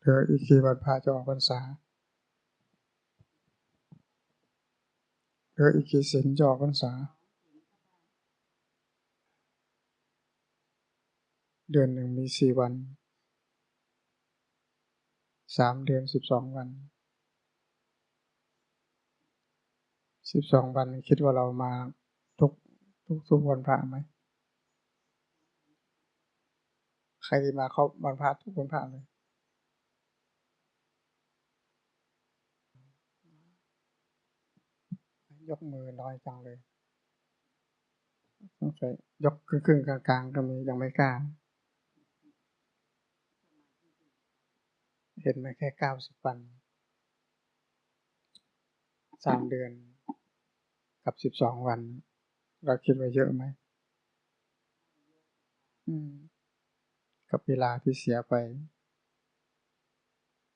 เหลืออีกกี่วันพระจะออกพรรษาเหลืออีกกี่สินจะออกพรรษา เดือนหนึ่งมีสี่วันสามเดือนสิบสองวันสิบสองวันคิดว่าเรามาทุกทุกทุกวันพระไหมใครที่มาเขาวันพระทุกวันพระเลย ยกมือน้อยจังเลยสงสัยยกครึ่งกลางๆก็มียังไม่กล้า เห็นมาแค่เก้าสิบวันสามเดือนกับสิบสองวัน เราคิดว่าเยอะไหมอืมกับเวลาที่เสียไป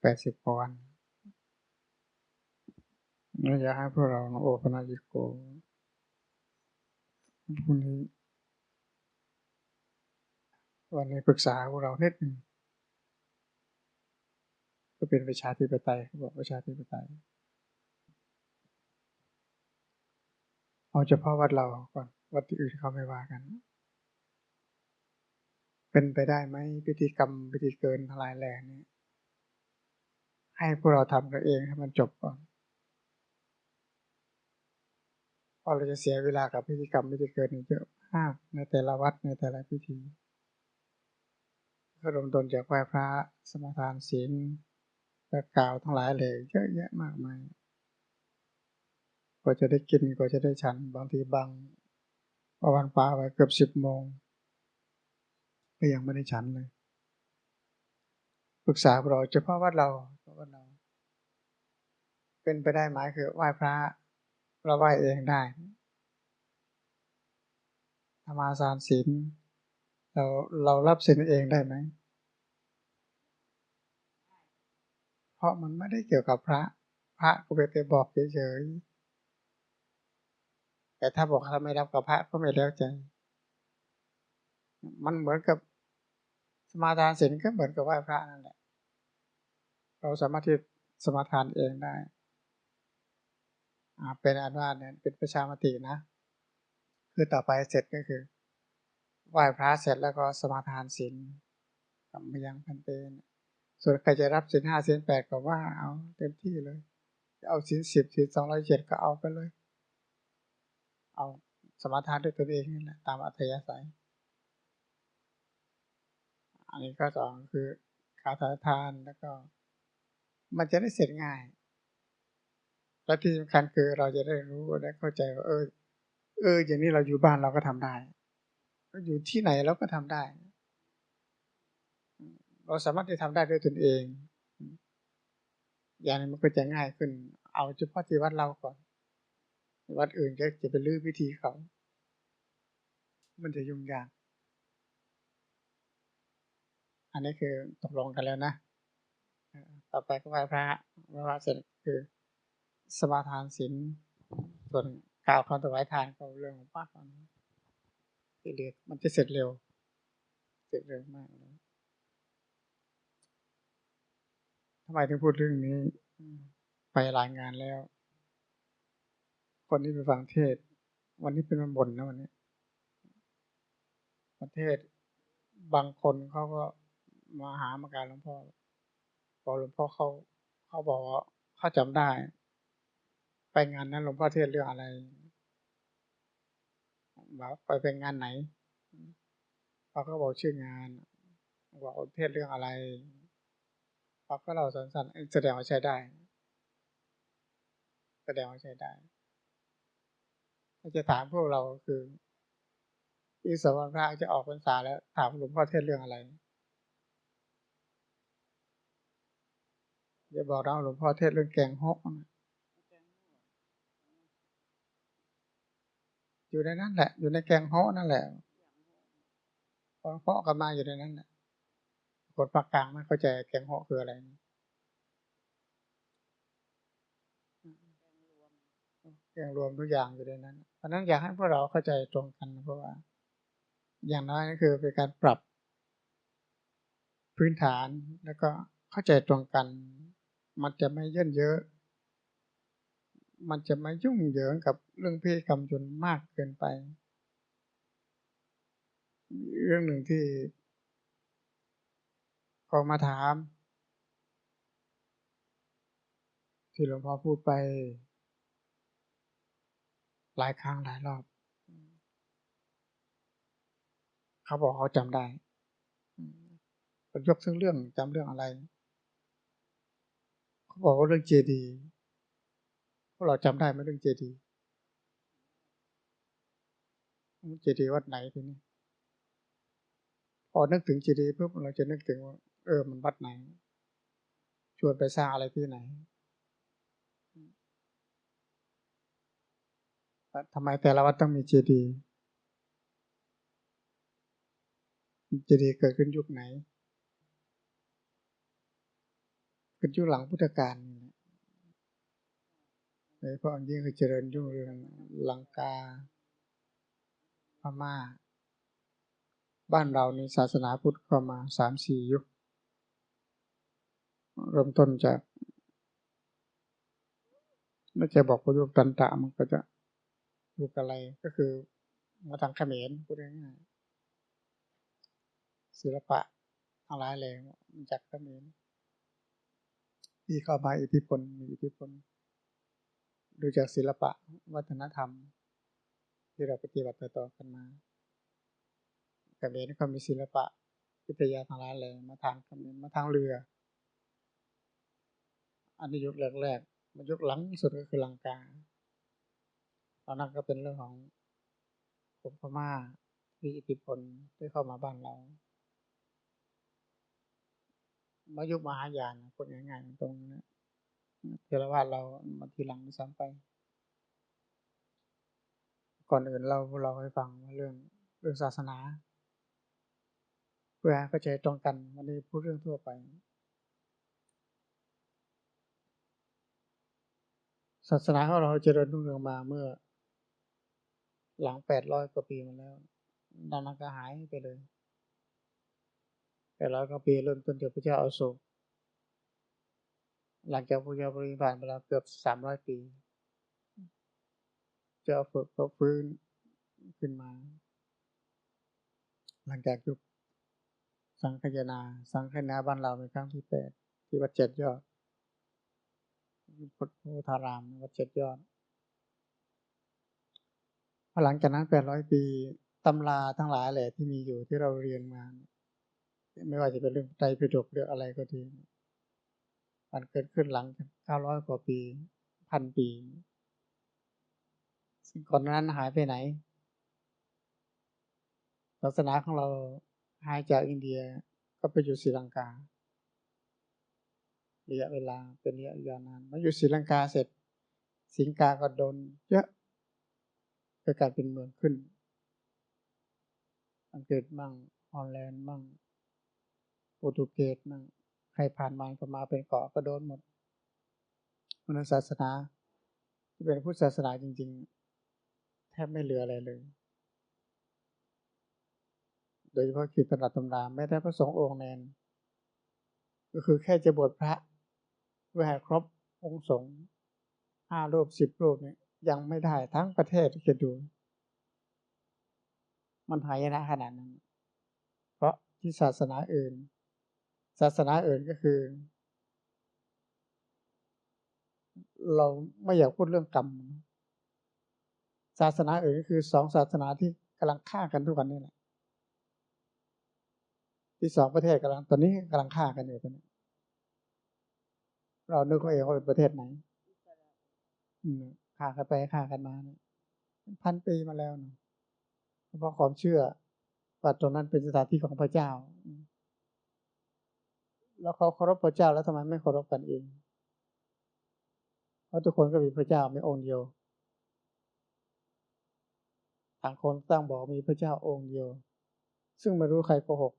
แปดสิบวัน เราอยากให้พวกเราโอปนาญิโกพรุ่งนี้ วันนี้ปรึกษาพวกเราเนิดหนึ่งก็เป็นประชาธิปไตยเขาบอกประชาธิปไตยเอาเฉพาะวัดเราก่อนวัดที่อื่นเขาไม่ว่ากัน เป็นไปได้ไหมพิธีกรรมพิธีเกินทลายแรงนี้ให้พวกเราทำกันเองให้มันจบก่อน พราะเราจะเสียเวลากับพิธีกรรมพิธีเกินเยอะมากในแต่ละวัดในแต่ละพิธีก็รวมตนจากไหว้พระสมทานศีลและกล่าวทั้งหลายเลยเยอะแยะมากมายก็จะได้กินก็จะได้ฉัน บางทีบางวันป้าไว้เกือบสิบโมงก็ยังไม่ได้ฉันเลยปรึกษาเราเฉพาะวัดเราเฉพาะวัดเรา เป็นไปได้ไหมคือไหว้พระ เราไหวเองได้ธรรมาสารศีลเราเรารับศีลเองได้ไหม เพราะมันไม่ได้เกี่ยวกับพระ พระก็ไปไปบอกเฉยๆแต่ถ้าบอกถ้าไม่รับกับพระก็ไม่แล้วใจ มันเหมือนกับสมาทานศีลก็เหมือนกับไหว้พระนั่นแหละ เราสามารถที่สมาทานเองได้ เป็นอันว่าเนี่ยเป็นประชามตินะ คือต่อไปเสร็จก็คือไหว้พระเสร็จแล้วก็สมาทานศีลทำมายังพันเตนส่วนใครจะรับศีลห้าศีลแปดก็ว่าเอาเต็มที่เลย เอาศีลสิบศีลสองร้อยเจ็ดก็เอาไปเลย เอาสมาทานด้วยตัวเองนี่แหละตามอัธยาศัย อันนี้ก็สองคือคาถาทานแล้วก็ มันจะได้เสร็จง่าย และที่สำคัญคือเราจะได้รู้และเข้าใจว่าเออ เออ อย่างนี้เราอยู่บ้านเราก็ทำได้อยู่ที่ไหนเราก็ทำได้ เราสามารถที่ทำได้ด้วยตนเอง อย่างนี้มันก็จะง่ายขึ้น เอาเฉพาะที่วัดเราก่อนวัดอื่นก็จะไปลื้อวิธีเขา มันจะยุ่งยาก อันนี้คือตกลงกันแล้วนะ ต่อไปก็ไหว้พระไหว้พระเสร็จคือ สมาทานศีลส่วนกล่าวคำถวายทานก็เรื่องของป้าตอนนี้ที่เรียกมันจะเสร็จเร็ว เสร็จเร็วมากเลยทำไมถึงพูดเรื่องนี้ ไปรายงานแล้ว คนที่ไปฟังเทศ วันนี้เป็นวันบ่นนะวันนี้ประเทศบางคนเขาก็มาหามาการหลวงพ่อพอหลวงพ่อเขาเขาบอกว่าเขาจำได้ ไปงานนั้นหลวงพ่อเทศเรื่องอะไรบอกไปเป็นงานไหนเขาก็บอกชื่องานบอกเทศเรื่องอะไรเขาก็เราสั้นๆแสดงว่าใช้ได้ แสดงว่าใช้ได้จะถามพวกเราคืออีสวรรพระจะออกพรรษาแล้ว ถามหลวงพ่อเทศเรื่องอะไรจะบอกเราหลวงพ่อเทศเรื่องแกงฮกนะ อยู่ในนั้นแหละ อยู่ในแกงเฮาะนั่นแหละพอเพาะกันมาอยู่ในนั้นแหละคนภาคกลางไม่เข้าใจแกงเฮาะคืออะไรแกงรวมทุกอย่างอยู่ในนั้นเพราะนั้นอยากให้พวกเราเข้าใจตรงกันเพราะว่า อย่างน้อยก็คือเป็นการปรับ พื้นฐานแล้วก็เข้าใจตรงกัน มันจะไม่เย่นเยอะ มันจะม่ยุ่งเหยิงกับเรื่องเพิธีกรรมจนมากเกินไป เรื่องหนึ่งที่ก็มาถาม ที่หลวงพ่อพูดไป หลายครั้งหลายรอบ เขาบอกเขาจำได้ยกซึ่งเรื่องจำเรื่องอะไร เขาบอกว่าเรื่องเจดีพ วกเราจำได้ไหมเรื่องเจดีเจดีวัดไหนทีนี้พอนึกถึงเจดีปุ๊บเราจะนึกถึงว่า เออมันวัดไหน ชวนไปสร้างอะไรที่ไหนทำไมแต่ละวัดต้องมีเจดีย์เจดีย์เกิดขึ้นยุคไหนเกิดยุคหลังพุทธกาล โดยเฉพาะยิ่งคือเจริญยุ่งเรืองลังกาพม่า บ้านเราในศาสนาพุทธเข้ามาสามสี่ยุค เริ่มต้นจากไม่จะบอกว่ายุคตันตะมันก็จะยุคอะไรก็คือมาทางเขมรพูดง่ายๆศิลปะอะไรเลยมันจากเขมรที่เข้ามาอิทธิพลมีอิทธิพล ดูจากศิลปะวัฒนธรรม ที่เราปฏิบัติต่อกันมาเขมรก็มีศิลปะวิทยาทางร้ายเลยมาทางเขมรมาทางเรือ อันนี้ยุคแรกๆมายุคหลังสุดก็คือลังกาตอนนั้นก็เป็นเรื่องของกรมพม่าที่อิทธิพลที่เข้ามาบ้านเรามายุคมหายานคนง่ายๆตรงนี้ เทรวาสเรามาทีหลังซ้ำไป ก่อนอื่นเราเราให้ฟังเรื่องเรื่องศาสนา เพื่อเข้าใจตรงกันวันนี้พูดเรื่องทั่วไป ศาสนาของเราเจริญรุ่งเรืองมาเมื่อ หลังแปดร้อยกว่าปีมาแล้วดังนั้นก็หายไปเลยแปดร้อยกว่าปีเริ่มต้นจากพระเจ้าอาโศก หลังจากพระเจ้าบริบาลไปแล้วเกือบสามร้อยปีเจ้าฝึกเขาฟื้นขึ้นมา หลังจากยุคสังคยนา สังคยนาบ้านเราเป็นครั้งที่แปดที่วัดเจ็ดยอดพุทธธารามวัดเจ็ดยอดพอหลังจากนั้นแปดร้อยปีตำราทั้งหลายแหละที่มีอยู่ที่เราเรียนมา ไม่ว่าจะเป็นเรื่องใจพิดกเรื่องอะไรก็ดี มันเกิดขึ้นหลังเก้าร้อยกว่าปีพันปีสิ่งก่อนนั้นหายไปไหน ศาสนาของเราหายจากอินเดียก็ไปอยู่ศรีลังการะยะเวลาเป็นระยะยาวนานมาอยู่ศรีลังกาเสร็จสิงคาก็โดนเยอะเกิดการเป็นเมืองขึ้น อังกฤษมั่งฮอลแลนด์มั่งโปรตุเกสมั่ง ใครผ่านมาก็มาเป็นเกาะก็โดนหมดมันศาสนาที่เป็นพุทธศาสนาจริง ๆ แทบไม่เหลืออะไรเลย โดยเฉพาะคือตำราตำราไม่ได้พระสงฆ์องค์แนนก็คือแค่จะบวชพระเพื่อให้ครบองค์สงฆ์ห้ารูปสิบรูปเนี่ยยังไม่ได้ทั้งประเทศจะดู มันหายนะขนาดนั้น เพราะที่ศาสนาอื่น ศาสนาอื่นก็คือ เราไม่อยากพูดเรื่องกรรม ศาสนาอื่นก็คือสองศาสนาที่กำลังฆ่ากันทุกวันนี้แหละที่สองประเทศกำลังตอนนี้กำลังฆ่ากันอยู่ตอนนี้เรานึกว่าเองว่าเป็นประเทศไหนอืฆ่ากันไปฆ่ากันมาเนี่ยพันปีมาแล้วเนาะเพราะความเชื่อว่าตรงนั้นเป็นสถานที่ของพระเจ้า แล้วเขาเคารพพระเจ้าแล้วทำไมไม่เคารพกันเองเพราะทุกคนก็มีพระเจ้าไม่องค์เดียวต่างคนตั้งบอกมีพระเจ้าองค์เดียว ซึ่งไม่รู้ใครโกหก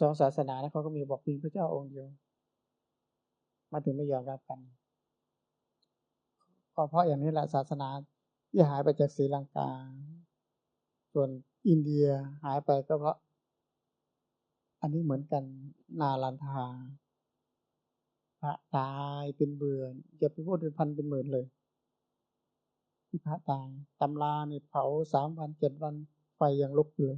สองศาสนานะเขาก็มีบอกมีพระเจ้าองค์เดียว มาถึงไม่ยอมรับกันก็เพราะอย่างนี้แหละศาสนาที่หายไปจากศรีลังกา ส่วนอินเดียหายไปก็เพราะ อันนี้เหมือนกันนาลันทาพระตายเป็นเบื่ออย่าไปพูดเป็นพันเป็นหมื่นเลย ที่พระตายตำราเนี่ยเผาสามวันเจ็ดวันไฟยังลุกเลย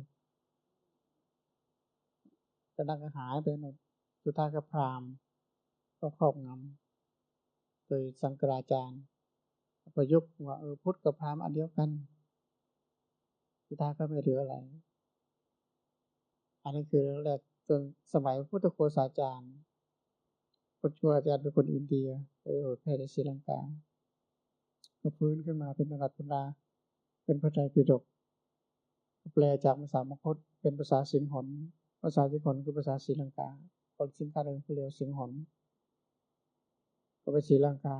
จะนั่งหายไปหมดสุดท้ายก็พรามก็ครอบงำโดยสังกราจารย์ ประยุกต์ว่าเออพุทธกับพรามอันเดียวกัน สุดท้ายก็ไม่เหลืออะไร อันนี้คือแรก จนสมัยพุทธโคสาจารย์พุทธโคสาจารย์เป็นคนอินเดียไปโอดแพร่ในศรีลังกาก็ฟื้นขึ้นมาเป็นตำรับตำราเป็นพระไตรปิฎกแปลจากภาษามคตเป็นภาษาสิงหนภาษาสิงหนคือภาษาศรีลังกาคนสิงคาเริงเรียกสิงหนก็ไปศรีลังกา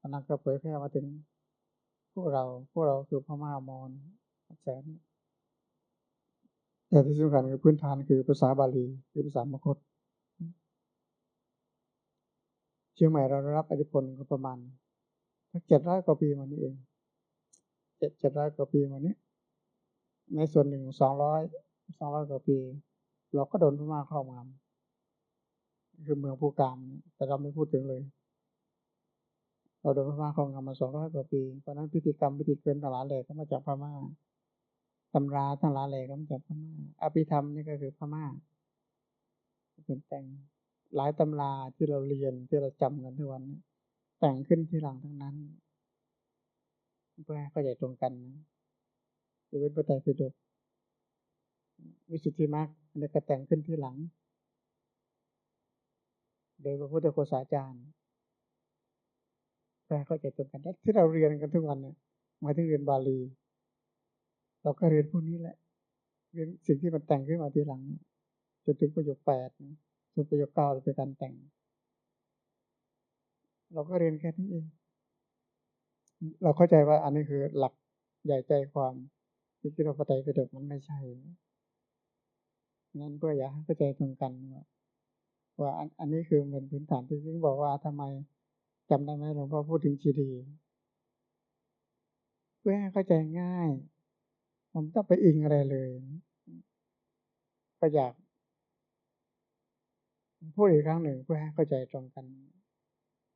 อนนั้นก็เผยแพร่มาถึงพวกเราพวกเราคือพม่ามอญแสน แต่ที่สำคัญคือพื้นฐานคือภาษาบาลี คือภาษามคต เชียงใหม่เราได้รับอิทธิพลก็ประมาณเจ็ดร้อยกว่าปีมานี้เองเจ็ดเจ็ดร้อยกว่าปีมานี้ ในส่วนหนึ่งสองร้อยสองร้อยกว่าปี เราก็โดนพม่าครอบงำคือเมืองภูกามแต่เราไม่พูดถึงเลย เราโดนพม่าครอบงำมาสองร้อยกว่าปีเพราะนั้นพิธีกรรมพิธีเกินตลาดเลยก็มาจากพม่า ตำราทั้งหลายเลยก็มาจากพม่าอภิธรรมนี่ก็คือพม่าเป็นแต่งหลายตำราที่เราเรียนที่เราจำกันทุกวันนี้แต่งขึ้นที่หลังทั้งนั้นเพื่อให้เข้าใจตรงกันนะจะเป็นพระไตรปิฎกวิสุทธิมรรคอันนี้ก็แต่งขึ้นที่หลัง โดยพระพุทธโฆษาจารย์เพื่อเข้าใจตรงกันที่เราเรียนกันทุกวันเนี่ยหมายถึงเรียนบาลี เราก็เรียนพวกนี้แหละเรียนสิ่งที่มันแต่งขึ้นมาทีหลังจนถึงประโยคแปดจนประโยคเก้าเป็นการแต่ง เราก็เรียนแค่นี้เองเราเข้าใจว่าอันนี้คือหลักใหญ่ใจความที่ที่เราปฏิบัติมันไม่ใช่นั้นเพื่ออยากให้เข้าใจตรงกันว่าว่าอันนี้คือเป็นพื้นฐานที่ซึ่งบอกว่าทำไมจำได้ไหมหลวงพ่อพูดถึงจีดี เพื่อให้เข้าใจง่าย ผมต้องไปอิงอะไรเลยก็อยากพูดอีกครั้งหนึ่งเพื่อให้เข้าใจตรงกัน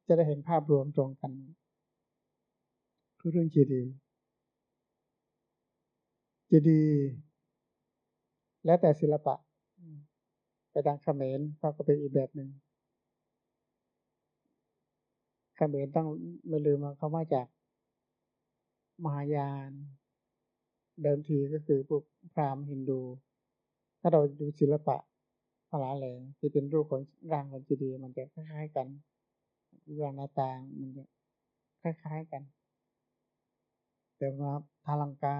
จะได้เห็นภาพรวมตรงกัน คือเรื่องจีดีจีดีแล้วแต่ศิลปะ ไปทางเขมรเขาก็เป็นอีกแบบหนึ่งเขมรต้องไม่ลืมว่าเขามาจาก มหายาน เดิมทีก็คือพวกพราหมณ์ฮินดู ถ้าเราดูศิลปะพลาเลยที่เป็นรูปของร่างของจีดีมันจะคล้ายๆกันเรื่องหน้าตามันจะคล้ายๆกัน แต่ว่าทาลังกา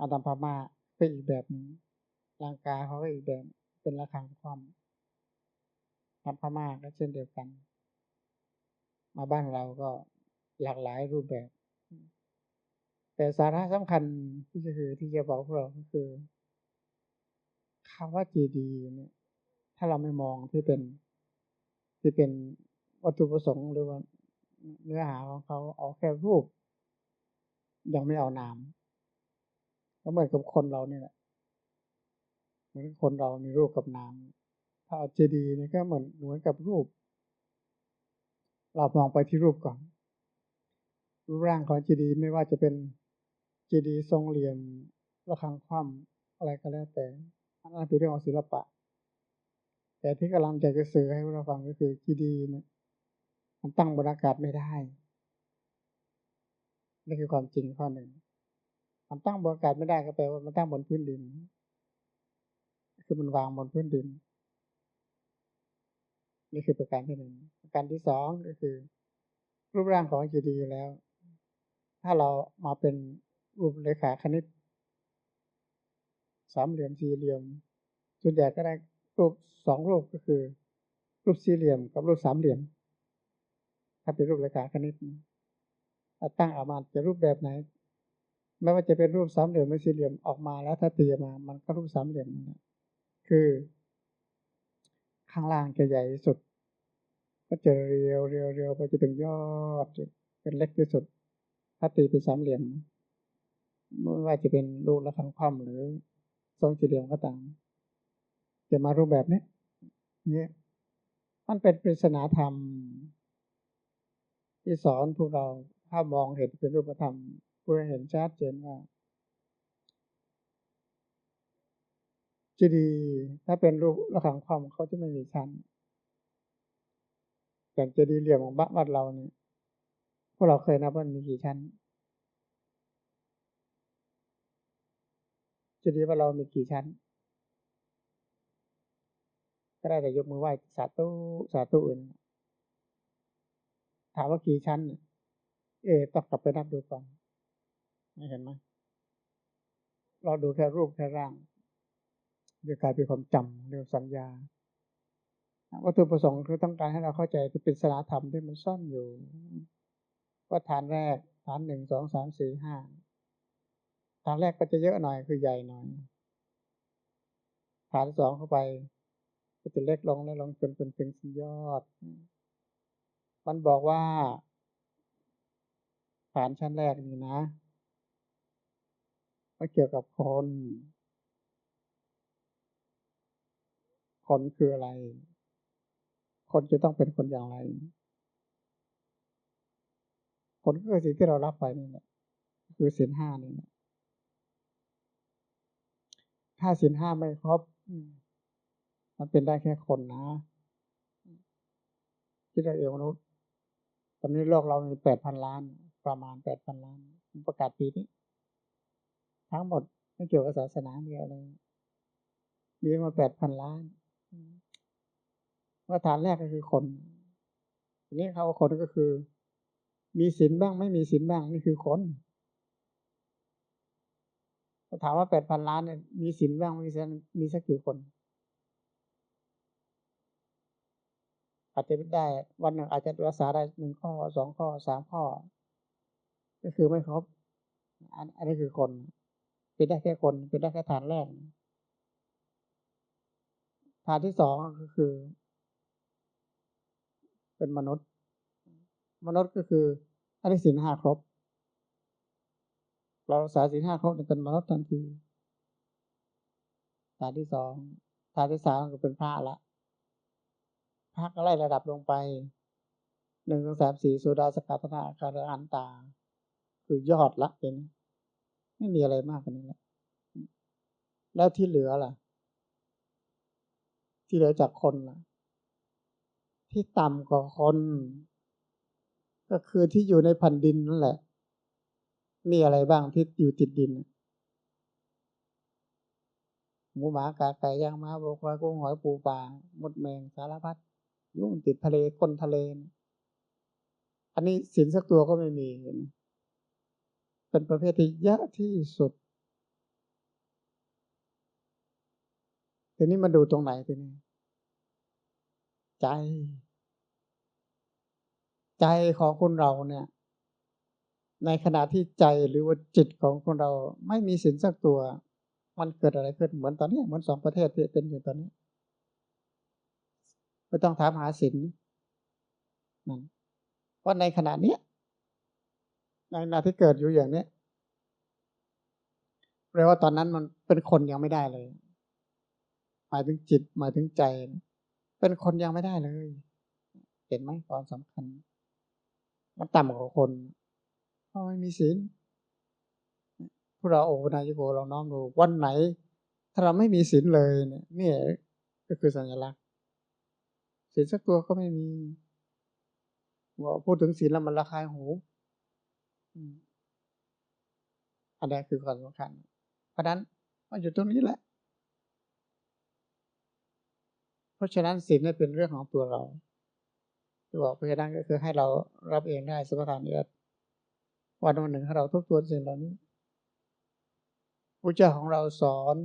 อาดัมพม่าเป็นอีกแบบหนึ่งลังกาเขาก็อีกแบบเป็นระฆังความทัพม่าก็เช่นเดียวกัน มาบ้านเราก็หลากหลายรูปแบบ แต่สาระสำคัญที่จะคือที่จะบอกพวกเราก็คือคำว่าจีดีเนี่ยถ้าเราไม่มองที่เป็นที่เป็นวัตถุประสงค์หรือว่าเนื้อหาของเขาเอาแค่รูป ยังไม่เอานามก็เหมือนกับคนเราเนี่ยแหละเหมือนคนเรามีรูปกับนามถ้าเอาเจดีย์นี่ก็เหมือนเหมือนกับรูป เรามองไปที่รูปก่อน รูปร่างของเจดีย์ไม่ว่าจะเป็น เจดีย์ทรงเหลี่ยมระฆังคว่ำอะไรก็แล้วแต่อันนั้นเป็นเรื่องของศิลปะ แต่ที่กำลังจะจะสื่อให้เราฟังก็คือเจดีย์เนี่ยมันตั้งบนอากาศไม่ได้นี่คือความจริงข้อหนึ่งมันตั้งบนอากาศไม่ได้ก็แปลว่ามันตั้งบนพื้นดิน คือมันวางบนพื้นดิน นี่คือประการที่หนึ่งประการที่สองก็คือ รูปร่างของจีดีแล้ว ถ้าเรามาเป็น รูปเลขาคณิต สามเหลี่ยมสี่เหลี่ยมส่วนใหญ่ก็ได้รูปสองรูปก็คือ รูปสี่เหลี่ยมกับรูปสามเหลี่ยม ถ้าเป็นรูปเลขาคณิตตั้งออกมาจะรูปแบบไหนไม่ว่าจะเป็นรูปสามเหลี่ยมหรือสี่เหลี่ยมออกมาแล้วถ้าตีมา มันก็รูปสามเหลี่ยมนะคือ ข้างล่างจะใหญ่ที่สุด ก็จะเรียวเรียวเรียวไปจนถึงยอดเป็นเล็กที่สุด ถ้าตีเป็นสามเหลี่ยม ไม่ว่าจะเป็นรูปละคังคว่ำหรือทรงสี่เหลี่ยมก็ตาม จะมารูปแบบนี้เนี่ยมันเป็นปริศนาธรรม ที่สอนพวกเราถ้ามองเห็นเป็นรูปธรรม เพื่อเห็นชัดเจนว่าจะดี ถ้าเป็นรูประขังความเขาจะไม่มีชั้นอย่างเจดีเหลี่ยมของบ้านเราเนี่ยพวกเราเคยนับว่ามีกี่ชั้นเจดีย์ว่าเรามีกี่ชั้น ก็ได้แต่ยกมือไหว้สาธุสาธุอื่นถามว่ากี่ชั้นเอต้องกลับไปนับดูก่อนไม่เห็นไหมเราดูแค่รูปแค่ร่างเดี๋ยวกลายเป็นความจำเรื่องสัญญาวัตถุประสงค์คือต้องการให้เราเข้าใจที่เป็นสนาธรรมที่มันซ่อนอยู่ ว่าฐานแรกฐานหนึ่งสองสามสี่ห้า ฐานแรกก็จะเยอะหน่อยคือใหญ่หน่อยฐานสองเข้าไป ก็จะเล็กลงเล็กลงจนเป็นถึงสุดยอด มันบอกว่าฐานชั้นแรกนี่นะมันเกี่ยวกับคน คนคืออะไร คนจะต้องเป็นคนอย่างไรผลก็คือสิ่งที่เรารับไปนี่แหละคือสินห้านี่แหละ ถ้าสินห้าไม่ครบมันเป็นได้แค่คนนะที่เราเอวมนุษย์ ตอนนี้โลกเรามีแปดพันล้าน ประมาณแปดพันล้าน ประกาศปีนี้ ทั้งหมดไม่เกี่ยวกับศาสนาเดียวเลยมีมาแปดพันล้านว่าฐานแรกก็คือคนทีนี้เขาคนก็คือ มีศีลบ้างไม่มีศีลบ้างนี่คือคน ถามว่าแปดพันล้านเนี่ยมีศีลบ้างมีศีลมีสักกี่คน อาจจะได้ วันหนึ่งอาจจะรักษาได้หนึ่งข้อสองข้อสามข้อ ก็คือไม่ครบอันอันนี้คือคนเป็นได้แค่คนเป็นได้แค่ฐานแรกฐานที่สองก็คือ เป็นมนุษย์ มนุษย์ก็คืออันนี้สินห้าครบ เราสาสินห้าครบเป็นมนุษย์ทันทีฐานที่สองฐานที่สามก็เป็นพระละพระก็ไล่ระดับลงไปหนึ่งสองสามสี่สุดาสกัตนาคารอันตา คือยอดละเป็นไม่มีอะไรมากกว่านี้แล้วแล้วที่เหลือล่ะ ที่เหลือจากคนล่ะ ที่ต่ำกว่าคน ก็คือที่อยู่ในพันดินนั่นแหละ มีอะไรบ้างที่อยู่ติดดิน หมูหมากาไก่ย่างม้าบกวายกุ้งหอยปูปลามดแมงสารพัดยุ่งติดทะเลก้นทะเล อันนี้สินสักตัวก็ไม่มีเห็นเป็นประเภทที่ยะที่สุดทีนี้มาดูตรงไหนทีนี้ใจ ใจของคนเราเนี่ย ในขณะที่ใจหรือว่าจิตของคนเราไม่มีสินสักตัว มันเกิดอะไรขึ้นเหมือนตอนนี้เหมือนสองประเทศที่เป็นอยู่ตอนนี้ไม่ต้องถามหาสินนั่นว่าในขณะนี้ในขณะที่เกิดอยู่อย่างนี้แปลว่าตอนนั้นมันเป็นคนยังไม่ได้เลย หมายถึงจิต หมายถึงใจ เป็นคนยังไม่ได้เลย เห็นไหมความสำคัญ มันต่ำกว่าคน ราะไม่มีศีลพวกเราโอนายโกเราน้องดูวันไหน ถ้าเราไม่มีศีลเลยเนี่ยนี่ก็คือสัญลักษณ์ศีลสักตัวก็ไม่มีว่าพูดถึงศีลแล้วมันระคายหูอันนี้คือความสำคัญ เพราะนั้นมันอยู่ตรงนี้แหละ เพราะฉะนั้นศีลนี่เป็นเรื่องของตัวเราที่บอกเพราะฉะนั้นก็คือให้เรารับเองได้สุภาพเนือ วันวันหนึ่งให้เราทุกตัวสิ่งเหล่านี้พระเจ้าของเราสอน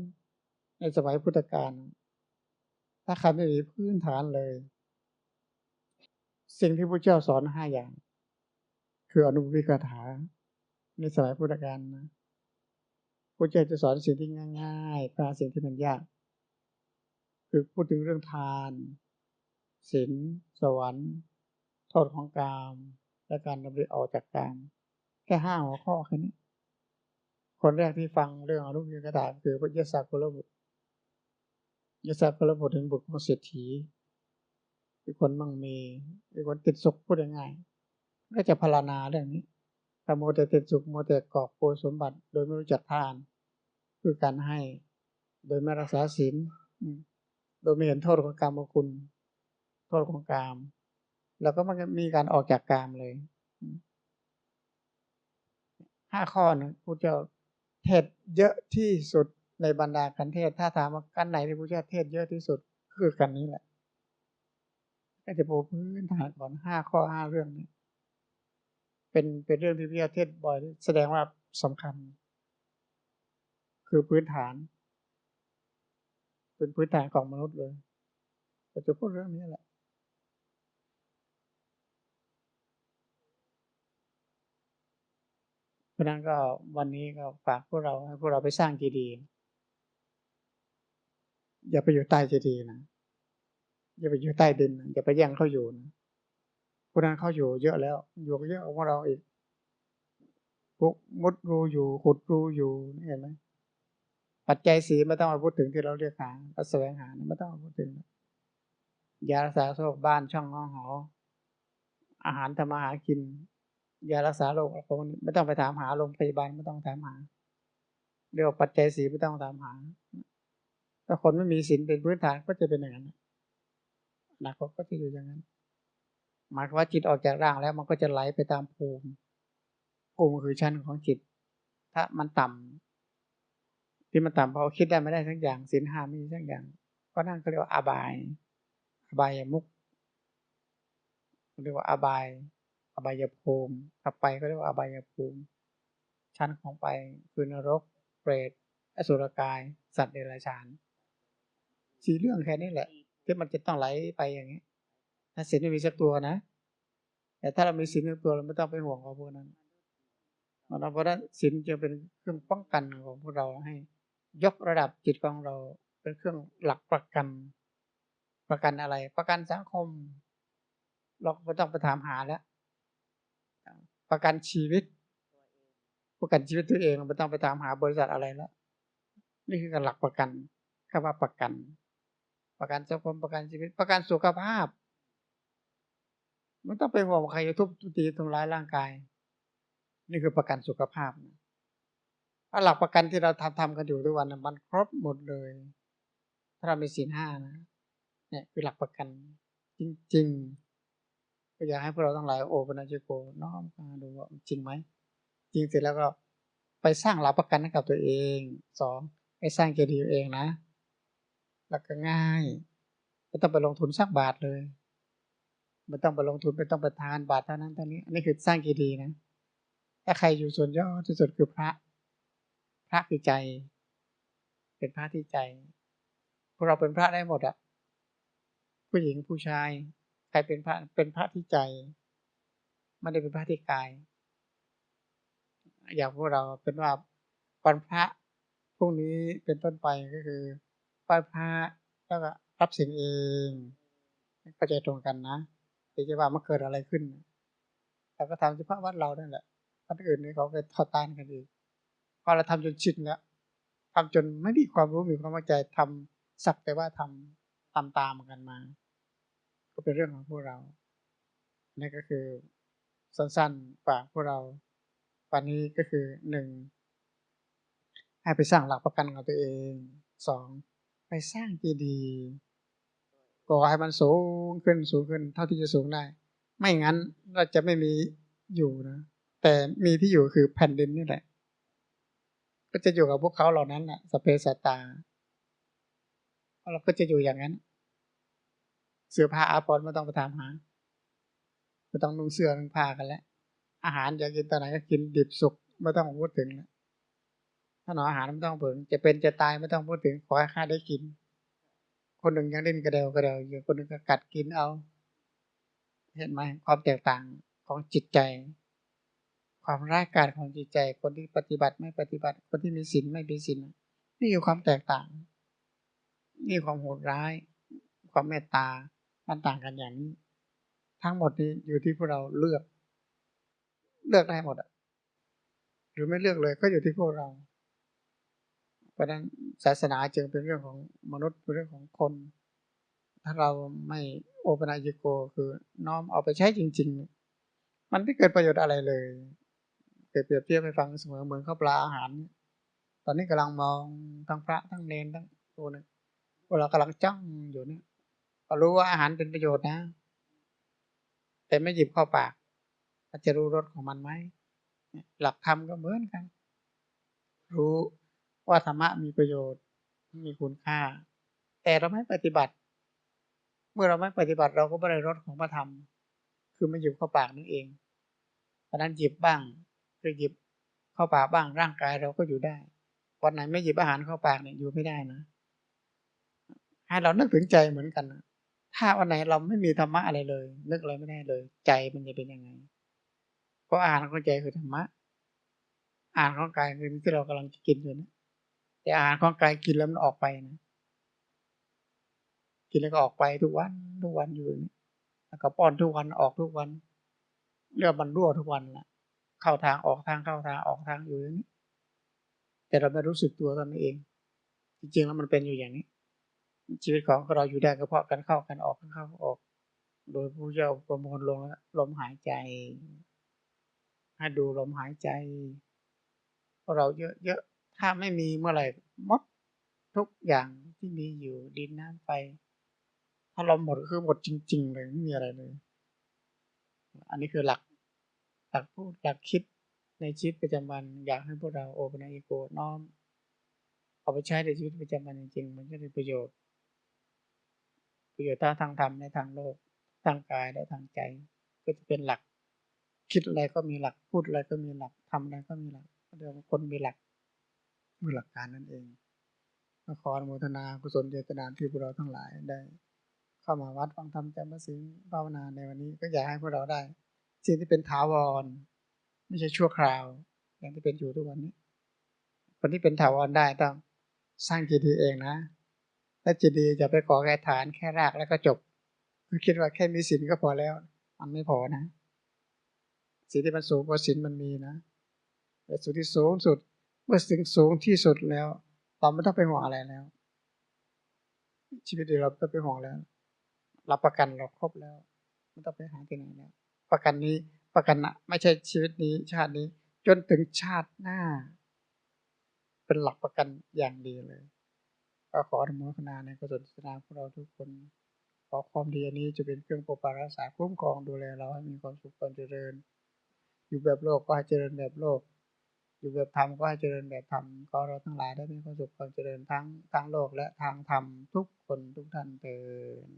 ในสมัยพุทธกาลถ้าใครไม่มีพื้นฐานเลย สิ่งที่พระเจ้าสอนห้าอย่าง คืออนุวิกถาในสมัยพุทธกาลนะพระเจ้าจะสอนสิ่งที่ง่ายๆพาสิ่งที่มันยาก คือพูดถึงเรื่องทานศีลสวรรค์ โทษของกาม และการดำริออกจากกาม แค่ห้าหัวข้อแค่นี้ คนแรกที่ฟังเรื่องอนุพิกถาคือพระยสากุลบุตรยศพระบุตรถึงบุตรของเศรษฐีคือคนมั่งมีคือคนติดสุขพูดง่ายๆก็จะพารณาเรื่องนี้ถ้าโมแต่ติดสุขโมแต่กอบโกยสมบัติ โดยไม่รู้จักทาน คือการให้ โดยไม่รักษาศีลโดยไม่เห็นโทษของกรรมคุณ โทษของกามแล้วก็มันมีการออกจากกามเลย ห้าข้อนะพระเจ้าเทศเยอะที่สุดในบรรดาการเทศ ถ้าถามว่ากันไหนที่พระเจ้าเทศเยอะที่สุดคือกันนี้แหละ ก็จะปูพื้นฐานก่อนห้าข้อห้าเรื่องนี้เป็นเป็นเรื่องที่พระเจ้าเทศบ่อย แสดงว่าสำคัญ คือพื้นฐาน เป็นพื้นฐานของมนุษย์เลยก็จะพูดเรื่องนี้แหละ เพ ราะนั้นก็วันนี้ก็ฝากพวกเราให้พวกเราไปสร้างเจดีย์อย่าไปอยู่ใต้เจดีย์นะอย่าไปอยู่ใต้ดินนะอย่าไปแย่งเขาอยู่นะพวกนั้นเขาอยู่เยอะแล้ว อยู่เยอะกว่าเราอีกพวกมุดรูอยู่ขุดรูอยู่เห็นไหมปัจจัยสีไม่ต้องมาพูดถึงที่เราเรียกหาแสวงหาไม่ต้องมาพูดถึงยารักษาโรคบ้านช่องห้องหออาหารทำมาหากิน ยารักษาโรคพวกนี้ไม่ต้องไปถามหาโรงพยาบาลไม่ต้องถามหาเรียกว่าปัจจัยสีไม่ต้องถามหา ถ้าคนไม่มีศีลเป็นพื้นฐานก็จะเป็นอย่างนั้นอนาคตก็จะอยู่อย่างนั้น หมายความว่าจิตออกจากร่างแล้วมันก็จะไหลไปตามภูมิภูมิคือชั้นของจิต ถ้ามันต่ำที่มันต่ำเพราะคิดได้ไม่ได้ทั้งอย่างศีลห้าไม่มีทั้งอย่าง ก็นั่นเขาเรียกว่าอบาย อบายมุกเรียกว่าอบาย อบายภูมิขับไปก็เรียกว่าอบายภูมิ ชั้นของไปคือนรก เปรต อสุรกาย สัตว์เดรัจฉาน สี่เรื่องแค่นี้แหละ ที่มันจะต้องไหลไปอย่างนี้ถ้าศีลไม่มีสักตัวนะ แต่ถ้าเรามีศีลสักตัวเราไม่ต้องไปห่วงกับพวกนั้นเพราะฉะนั้นศีลจะเป็นเครื่องป้องกันของพวกเราให้ ยกระดับจิตของเราเป็นเครื่องหลักประกัน ประกันอะไร ประกันสังคม เราไม่ต้องไปถามหาแล้ว ประกันชีวิต ประกันชีวิตตัวเองเราไม่ต้องไปตามหาบริษัทอะไรแล้ว นี่คือการหลักประกันคำว่าประกัน ประกันสังคมประกันชีวิต ประกันสุขภาพไม่ต้องไปห่วงใครจะทุบตีทำร้ายร่างกาย นี่คือประกันสุขภาพนะถ้าหลักประกันที่เราทำทำกันอยู่ทุกวัน มันครบหมดเลย ถ้าเรามีศีลห้านะเนี่ยคือหลักประกันจริง ๆ ก็อยากให้พวกเราทั้งหลายโอปัญญโกน้อมมาดูว่าจริงไหมจริงเสร็จแล้วก็ไปสร้างหลักประกันให้กับตัวเองสองไปสร้างเจดีย์เองนะ แล้วก็ง่ายไม่ต้องไปลงทุนสักบาทเลยไม่ต้องไปลงทุนไม่ต้องไปทานบาทเท่านั้นเท่านี้อันนี้คือสร้างเจดีย์นะถ้าใครอยู่ส่วนย่อที่สุดคือพระ พระคือใจ เป็นพระที่ใจพวกเราเป็นพระได้หมดอะผู้หญิงผู้ชาย ใครเป็นพระเป็นพระที่ใจ ไม่ได้เป็นพระที่กาย อย่างพวกเราเป็นว่าวันพระพรุ่งนี้เป็นต้นไปก็คือไหว้พระแล้วก็รับสิ่งเองเข้าใจตรงกันนะที่จะว่ามันเกิดอะไรขึ้นเราก็ทำเฉพาะวัดเรานั่นแหละวัดอื่นนี่เขาไปทอดตานกันอีกพอเราทำจนชินแล้วทำจนไม่มีความรู้มีความเข้าใจทำสักแต่ว่าทำตามตามกันมา ก็เป็นเรื่องของพวกเรานี่ก็คือสั้นๆฝากพวกเราวันนี้ก็คือหนึ่งให้ไปสร้างหลักประกันของตัวเองสองไปสร้างเจดีย์ก่อให้มันสูงขึ้นสูงขึ้น เท่าที่จะสูงได้ ไม่งั้นเราจะไม่มีอยู่นะ แต่มีที่อยู่คือแผ่นดินนี่แหละ ก็จะอยู่กับพวกเขาเหล่านั้นแหละสเปซตาเราก็จะอยู่อย่างนั้น เสื้อผ้าอาภรณ์ไม่ต้องไปถามหาไม่ต้องนุ่งเสื้อนุ่งผ้ากันแล้วอาหารอยากกินตอนไหนก็กินดิบสุกไม่ต้องพูดถึงแล้วถ้าหนออาหารไม่ต้องพูดจะเป็นจะตายไม่ต้องพูดถึงขอให้ข้าได้กิน คนหนึ่งยังเล่นกระเดวกระเดวอยู่คนหนึ่งก็กัดกินเอา เห็นไหมความแตกต่างของจิตใจ ความร้ายกาจของจิตใจ คนที่ปฏิบัติไม่ปฏิบัติ คนที่มีศีลไม่มีศีลนี่คือความแตกต่าง นี่ความโหดร้าย ความเมตตา มันต่างกันอย่างนี้ ทั้งหมดนี้อยู่ที่พวกเราเลือก เลือกได้หมดอะหรือไม่เลือกเลยก็อยู่ที่พวกเรา เพราะนั้นศาสนาจึงเป็นเรื่องของมนุษย์เป็นเรื่องของคน ถ้าเราไม่โอปนายิโก คือน้อมเอาไปใช้จริง ๆ มันไม่เกิดประโยชน์อะไรเลยเปรียบเทียบให้ฟังเสมอเหมือนข้าวปลาอาหาร ตอนนี้กำลังมองทั้งพระทั้งเนนทั้งตัวนึงเวลากำลังจ้องอยู่เนี่ย ก็รู้ว่าอาหารเป็นประโยชน์นะ แต่ไม่หยิบเข้าปากจะรู้รสของมันไหมหลักธรรมก็เหมือนกัน รู้ว่าธรรมะมีประโยชน์ มีคุณค่า แต่เราไม่ปฏิบัติ เมื่อเราไม่ปฏิบัติเราก็ไม่ได้รสของพระธรรม คือไม่หยิบเข้าปากนั่นเองเพราะนั้นหยิบบ้างคือหยิบเข้าปากบ้างร่างกายเราก็อยู่ได้วันไหนไม่หยิบอาหารเข้าปากเนี่ยอยู่ไม่ได้นะให้เรานึกถึงใจเหมือนกันนะ ถ้าวันไหนเราไม่มีธรรมะอะไรเลย นึกอะไรไม่ได้เลย ใจมันจะเป็นยังไงเพราะอาหารของใจคือธรรมะอาหารของกายคือที่เรากำลังกินอยู่นะแต่อาหารของกายกินแล้วมันออกไปนะกินแล้วก็ออกไปทุกวันทุกวันอยู่นี่แล้วก็ป้อนทุกวันออกทุกวันเลือดมันรั่วทุกวันละเข้าทางออกทางเข้าทางออกทางอยู่อย่างนี้ แต่เราไม่รู้สึกตัวตอนนี้เอง จริงๆแล้วมันเป็นอยู่อย่างนี้ ชีวิตของเราอยู่ได้ก็เพราะการเข้ากันออกกันเข้าออก โดยผู้เจ้าประมวลลงแล้วลมหายใจให้ดูลมหายใจ เราเยอะๆถ้าไม่มีเมื่อไหร่หมดทุกอย่างที่มีอยู่ดินน้ำไฟถ้าเราหมดคือหมดจริง ๆ เลยไม่มีอะไรเลย อันนี้คือหลักหลักพูดหลักคิดในชีวิตประจำวัน อยากให้พวกเราโอปนัยโกน้อมเอาไปใช้ในชีวิตประจำวันจริงๆ มันจะเป็นประโยชน์ ประโยชน์ทั้งทางธรรมในทางโลกทางกายและทางใจ ก็จะเป็นหลัก คิดอะไรก็มีหลักพูดอะไรก็มีหลักทำอะไรก็มีหลักเรียกว่าคนมีหลักมีหลักการนั่นเองขออนุโมทนากุศลเจตนาที่พวกเราทั้งหลายได้ เข้ามาวัดฟังธรรมจำพระสิงภาวนาในวันนี้ก็อยากให้พวกเราได้ สิ่งที่เป็นถาวร ไม่ใช่ชั่วคราว อย่างที่เป็นอยู่ทุกวันนี้คนที่เป็นถาวรได้ต้องสร้างจิตดีเองนะ และจิตดีจะไปขอแค่ฐานแค่รากแล้วก็จบคือคิดว่าแค่มีศีลก็พอแล้ว มันไม่พอนะสิ่งที่มันสูงกว่าศีลมันมีนะแต่สุดที่สูงสุด เมื่อสิ่งสูงที่สุดแล้วเราไม่ต้องไปห่วงอะไรแล้ว ชีวิตเราไม่ต้องไปห่วงแล้วรับประกันเราครบแล้วไม่ต้องไปหาที่ไหนแล้วประกันนี้ประกันนะไม่ใช่ชีวิตนี้ชาตินี้ จนถึงชาติหน้า เป็นหลักประกันอย่างดีเลย ก็ขออนุโมทนาในกุศลศนาของเราทุกคนขอความดีอันี้จะเป็นเครื่องปกปักรักษาคุ้มครองดูแลเราให้มีความสุขความเจริญ อยู่แบบโลกก็ให้เจริญแบบโลก อยู่แบบธรรมก็ให้เจริญแบบธรรมก็เราทั้งหลายได้มีความสุขความเจริญทั้งทางโลกและทางธรรมทุกคนทุกท่านเติน